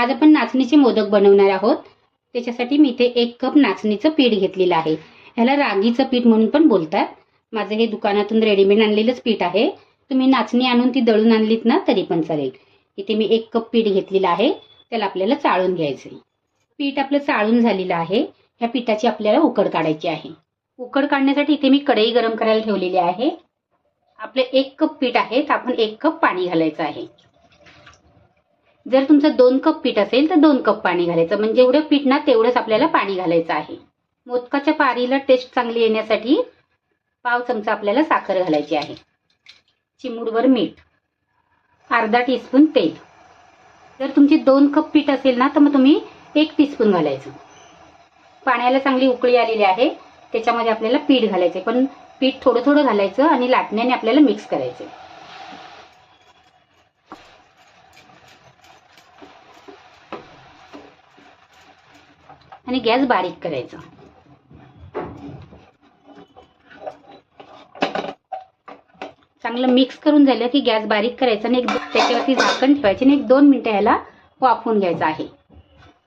आज आपण नाचणीचे मोदक बनवणार आहोत. त्याच्यासाठी मी इथे एक कप नाचणीचं पीठ घेतलेलं आहे. ह्याला रागीचं पीठ म्हणून पण बोलतात. माझं हे दुकानातून रेडीमेड आणलेलंच पीठ आहे. तुम्ही नाचणी आणून ती दळून आणलीत ना तरी पण चालेल. इथे मी एक कप पीठ घेतलेलं आहे. त्याला आपल्याला चाळून घ्यायचं पीठ आपलं चाळून झालेलं आहे. ह्या पिठाची आपल्याला उकड काढायची आहे. उकड काढण्यासाठी इथे मी कढई गरम करायला ठेवलेली आहे. आपलं एक कप पीठ आहे. तर आपण एक कप पाणी घालायचं आहे. जर तुमचं दोन कप पीठ असेल तर दोन कप पाणी घालायचं. म्हणजे एवढं पीठ ना तेवढंच आपल्याला पाणी घालायचं आहे. मोदकाच्या पारीला टेस्ट चांगली येण्यासाठी पाव चमचा आपल्याला साखर घालायची आहे. चिमूडवर मीठ. अर्धा टीस्पून तेल. जर तुमची दोन कप पीठ असेल ना तर मग तुम्ही एक टीस्पून घालायचं. पाण्याला चांगली उकळी आलेली आहे. त्याच्यामध्ये आपल्याला पीठ घालायचे पण पीठ थोडं थोडं घालायचं आणि लाटण्याने आपल्याला मिक्स करायचं आणि गॅस बारीक करायचा. चांगलं मिक्स करून झालं की गॅस बारीक करायचा आणि एक त्याच्यावरती झाकण ठेवायचे आणि एक दोन मिनटं ह्याला वाफवून घ्यायचं आहे.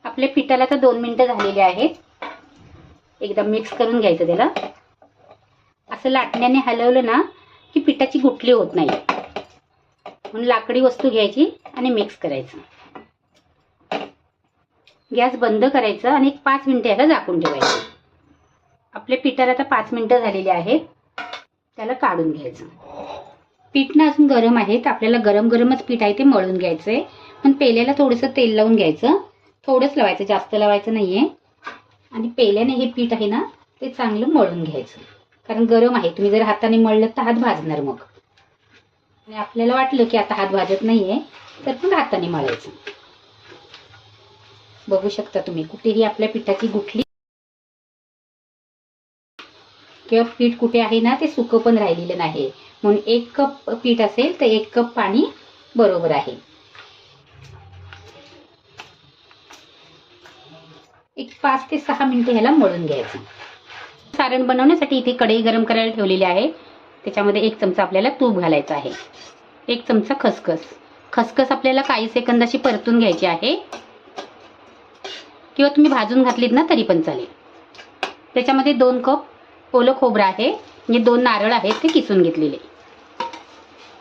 आपल्या पिठाला तर दोन मिनटं झालेली आहेत. एकदा मिक्स करून घ्यायचं त्याला. असं लाटण्याने हलवलं ना की पिठाची गुटली होत नाही. म्हणून लाकडी वस्तू घ्यायची आणि मिक्स करायचं. गॅस बंद करायचं आणि एक पाच मिनटं याला झाकून ठेवायचं. आपल्या पिठाला आता पाच मिनटं झालेली आहेत त्याला काढून घ्यायचं. पीठ ना अजून गरम आहे तर आपल्याला गरम गरमच पीठ आहे ते मळून घ्यायचं आहे पण पेल्याला थोडंसं तेल लावून घ्यायचं. थोडंच लावायचं जास्त लावायचं नाही आहे आणि पेल्याने हे पीठ आहे ना ते चांगलं मळून घ्यायचं. कारण गरम आहे. तुम्ही जर हाताने मळलं तर हात भाजणार मग. आणि आपल्याला वाटलं की आता हात भाजत नाही आहे तर पण हाताने मळायचं. बघू शकता तुम्ही. कुठेही आपल्या पिठाची गुठली किंवा पीठ कुठे आहे ना ते सुकं पण राहिलेलं नाही. म्हणून एक कप पीठ असेल तर एक कप पाणी बरोबर आहे. एक पाच ते सहा मिनिटं ह्याला मळून घ्यायचं. सारण बनवण्यासाठी इथे कढई गरम करायला ठेवलेली आहे. त्याच्यामध्ये एक चमचा आपल्याला तूप घालायचं आहे. एक चमचा खसखस. खसखस आपल्याला काही सेकंदाशी परतून घ्यायची आहे. किंवा तुम्ही भाजून घातलीत ना तरी पण चालेल. त्याच्यामध्ये दोन कप ओलं खोबरं आहे म्हणजे दोन नारळ आहेत ते किसून घेतलेले.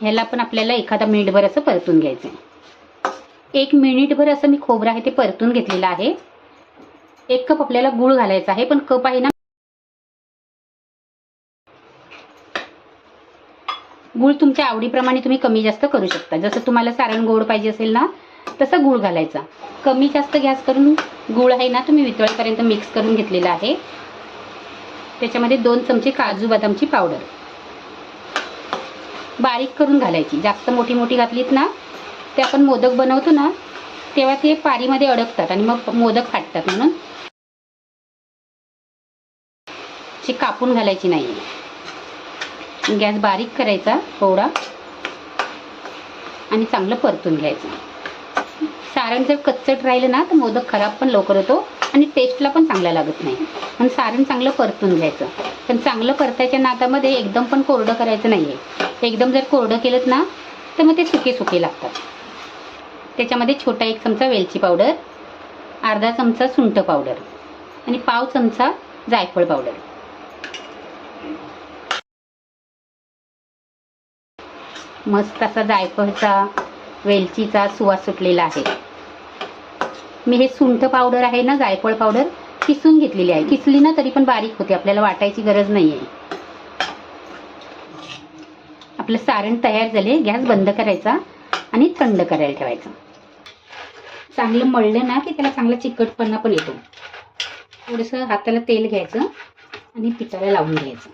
ह्याला पण आपल्याला एखादा मिनिटभर असं परतून घ्यायचं आहे एक मिनिटभर असं मी खोबरं आहे ते परतून घेतलेलं आहे. एक कप आपल्याला गूळ घालायचा आहे पण कप आहे ना. गूळ तुमच्या आवडीप्रमाणे तुम्ही कमी जास्त करू शकता. जसं तुम्हाला सारण गोड पाहिजे असेल ना तसं गूळ घालायचा. कमी जास्त गॅस करून गूळ आहे ना तुम्ही वितळेपर्यंत मिक्स करून घेतलेला आहे. त्याच्यामध्ये दोन चमचे काजू बदामची पावडर बारीक करून घालायची. जास्त मोठी मोठी घातलीत ना ते आपण मोदक बनवतो ना तेव्हा ते पारीमध्ये अडकतात आणि मग मोदक फाटतात म्हणून. अशी कापून घालायची नाही. गॅस बारीक करायचा थोडा आणि चांगलं परतून घ्यायचं. सारण जर कच्चट राहिलं ना तर मोदक खराब पण लवकर होतो आणि टेस्टला पण चांगला लागत नाही. पण सारण चांगलं परतून घ्यायचं. पण चांगलं परतायच्या नादामध्ये एकदम पण कोरडं करायचं नाही आहे एकदम जर कोरडं केलं ना तर मग ते सुके सुके लागतात. त्याच्यामध्ये छोटा एक चमचा वेलची पावडर अर्धा चमचा सुंठ पावडर आणि पाव चमचा जायफळ पावडर. मस्त असा जायफळचा वेलचीचा सुवास सुटलेला आहे. मी हे सुंठ पावडर आहे ना जायफळ पावडर किसून घेतलेली आहे. किसली ना तरी पण बारीक होते आपल्याला वाटायची गरज नाही आहे आपलं सारण तयार झाले गॅस बंद करायचा आणि थंड करायला ठेवायचा. चांगलं मळलं ना की त्याला चांगला चिकटपणा पण येतो. थोडंसं हाताला तेल घ्यायचं आणि पिठाला लावून घ्यायचं.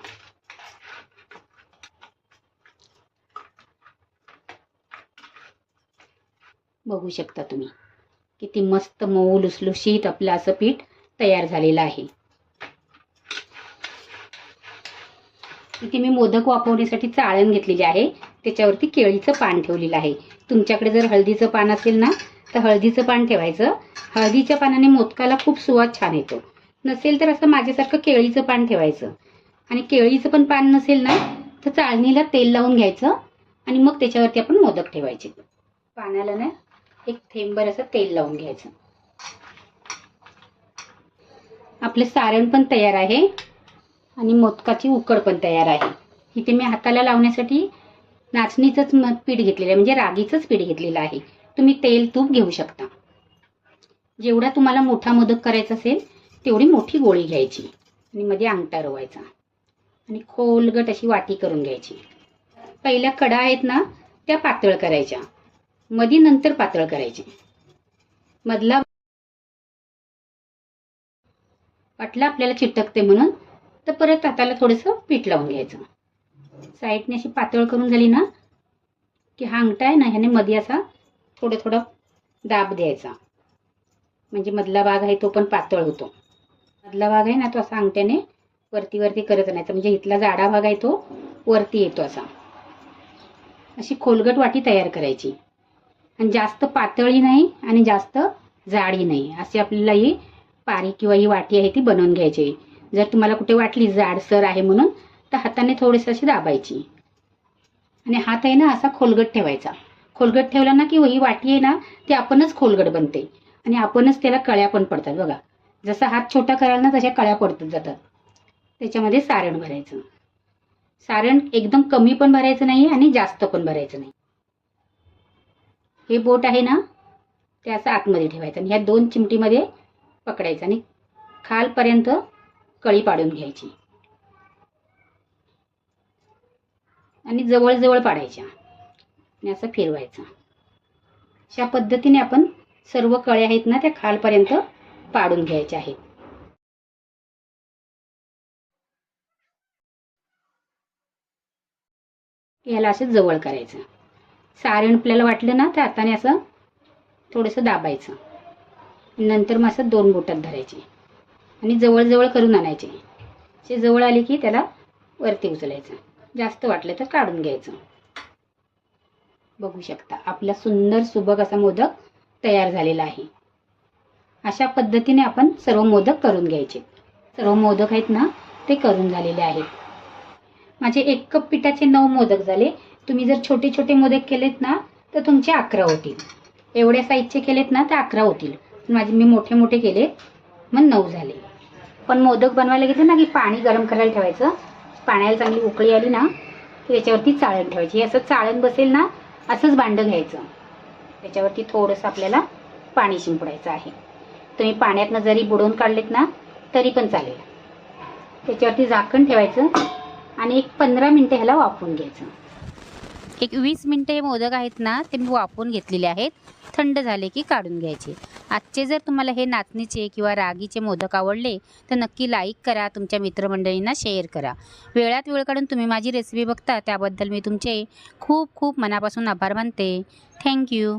बघू शकता तुम्ही. किती मस्त मऊ लुसलुशीत आपलं असं पीठ तयार झालेलं आहे. इथे मी मोदक वापरण्यासाठी चाळण घेतलेली आहे. त्याच्यावरती केळीचं पान ठेवलेलं आहे. तुमच्याकडे जर हळदीचं पान असेल ना तर हळदीचं पान ठेवायचं. हळदीच्या पानाने मोदकाला खूप सुवाद छान येतो. नसेल तर असं माझ्यासारखं केळीचं पान ठेवायचं. आणि केळीचं पण पान नसेल ना तर चाळणीला तेल लावून घ्यायचं. आणि मग त्याच्यावरती आपण मोदक ठेवायचे. पाण्याला ना एक थेंबर असं तेल लावून घ्यायचं. आपलं सारण पण तयार आहे आणि मोदकाची उकड पण तयार आहे. इथे मी हाताला लावण्यासाठी नाचणीचंच पीठ घेतलेलं आहे म्हणजे रागीचंच पीठ घेतलेलं आहे. तुम्ही तेल तूप घेऊ शकता. जेवढा तुम्हाला मोठा मोदक करायचा असेल तेवढी मोठी गोळी घ्यायची आणि मध्ये अंगठा रोवायचा. आणि खोलगट अशी वाटी करून घ्यायची. पहिल्या कडा आहेत ना त्या पातळ करायच्या. मधी नंतर पातळ करायचे. मधला पाटला आपल्याला चिटकते म्हणून तर परत हाताला थोडंसं पीठ लावून घ्यायचं. साईडने अशी पातळ करून झाली ना की हा अंगठा आहे ना ह्याने मध्ये असा थोडं थोडं दाब द्यायचा. म्हणजे मधला भाग आहे तो पण पातळ होतो. मधला भाग आहे ना तो असा अंगठ्याने वरती वरती करत आणायचा म्हणजे इथला जाडा भाग आहे तो वरती येतो असा. अशी खोलगट वाटी तयार करायची. आणि जास्त पातळी नाही आणि जास्त जाडी नाही. अशी आपल्याला ही पारी किंवा ही वाटी आहे ती बनवून घ्यायची. जर तुम्हाला कुठे वाटली जाडसर आहे म्हणून तर हाताने थोडीशी अशी दाबायची. आणि हात आहे ना असा खोलगट ठेवायचा. खोलगट ठेवला ना की ही वाटी आहे ना ती आपणच खोलगट बनते. आणि आपणच त्याला कळ्या पण पडतात बघा. जसा हात छोटा कराल ना तशा कळ्या पडतात जातात. त्याच्यामध्ये सारण भरायचं. सारण एकदम कमी पण भरायचं नाही आणि जास्त पण भरायचं नाही. हे बोट आहे ना ते असं आतमध्ये ठेवायचं आणि ह्या दोन चिमटीमध्ये पकडायचं आणि खालपर्यंत कळी पाडून घ्यायची. आणि जवळजवळ पाडायच्या. आणि असं फिरवायचं. अशा पद्धतीने आपण सर्व कळ्या आहेत ना त्या खालपर्यंत पाडून घ्यायच्या आहेत. याला असं जवळ करायचं. सारण आपल्याला वाटलं ना तर हाताने असं थोडंसं दाबायचं. नंतर मग असं दोन बोटात धरायचे. आणि जवळजवळ करून आणायचे. असे जवळ आले की त्याला वरती उचलायचं. जास्त वाटलं तर काढून घ्यायचं. बघू शकता आपला सुंदर सुबक असा मोदक तयार झालेला आहे. अशा पद्धतीने आपण सर्व मोदक करून घ्यायचे. सर्व मोदक आहेत ना ते करून झालेले आहेत. माझे एक कप पिठाचे नऊ मोदक झाले. तुम्ही जर छोटे छोटे मोदक केलेत ना तर तुमचे अकरा होतील. एवढ्या साईजचे केलेत ना तर अकरा होतील. माझे मी मोठे मोठे केले मग नऊ झाले. पण मोदक बनवायला घेतले ना की पाणी गरम करायला ठेवायचं. पाण्याला चांगली उकळी आली ना की त्याच्यावरती चाळण ठेवायची. हे असं चाळण बसेल ना असंच भांडं घ्यायचं. त्याच्यावरती थोडंसं आपल्याला पाणी शिंपडायचं आहे. तुम्ही पाण्यातनं जरी बुडवून काढलेत ना तरी पण चालेल. त्याच्यावरती झाकण ठेवायचं आणि एक पंधरा मिनटं ह्याला वाफवून घ्यायचं. एक वीस मिनटं हे मोदक आहेत ना ते मी वापरून घेतलेले आहेत. थंड झाले की काढून घ्यायचे. आजचे जर तुम्हाला हे नाचणीचे किंवा रागीचे मोदक आवडले तर नक्की लाईक करा तुमच्या मित्रमंडळींना शेअर करा. वेळात वेळ काढून तुम्ही माझी रेसिपी बघता त्याबद्दल मी तुमचे खूप खूप मनापासून आभार मानते. थँक्यू